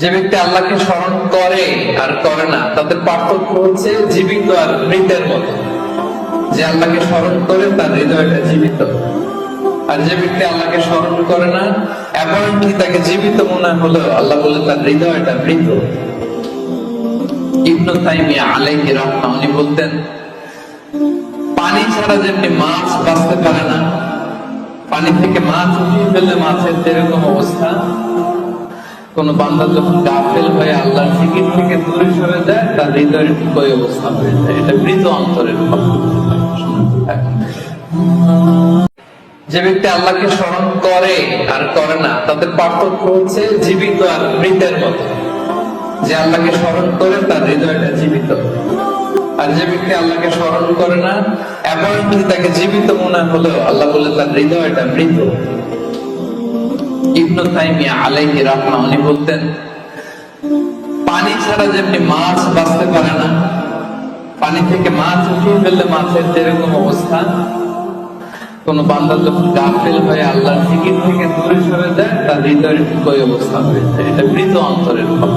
যে ব্যক্তি আল্লাহকে স্মরণ করে আর করে না, তাদের পার্থক্য হচ্ছে জীবিত আর মৃতের মতো। যে আল্লাহকে স্মরণ করে, তার হৃদয়টা জীবিত। আর যে ব্যক্তি আল্লাহকে স্মরণ করে না, এমনকি তাকে জীবিত মনে হলেও আল্লাহ বলে তার হৃদয়টা মৃত। ইবনু তাইমিয়া আলাইহি রাহমা উনি বলতেন, পানি ছাড়া যেমনি মাছ বাঁচতে পারে না, পানি থেকে মাছ উঠিয়ে ফেললে মাছের যেরকম অবস্থা। কোন বান্দা যখন গাফেল হয়ে আল্লাহর জিকির থেকে দূরে সরে যায়, তার হৃদয়ের ঠিক ওই অবস্থা হয়ে যায়। এটা মৃত অন্তরের। যে ব্যক্তি আল্লাহকে স্মরণ করে আর করে না, তাদের পার্থক্য হচ্ছে জীবিত আর মৃতের মতো। যে আল্লাহকে স্মরণ করে, তার হৃদয়টা জীবিত। আর যে ব্যক্তি আল্লাহকে স্মরণ করে না এমনকি তাকে জীবিত মনে হলেও আল্লাহ বলে তার হৃদয়টা মৃত। ইবনু তাইমিয়া আলাইহি রাহমা উনি বলতেন, পানি ছাড়া যেমনি মাছ বাঁচতে পারে না, পানি থেকে মাছ উঠিয়ে ফেললে মাছের যেরকম অবস্থা, কোন বান্দা যখন গাফেল হয়ে আল্লাহ জিকির থেকে দূরে সরে যায়, তার হৃদয়ের ওই অবস্থা হয়ে যায় এটা মৃত অন্তরের ফল।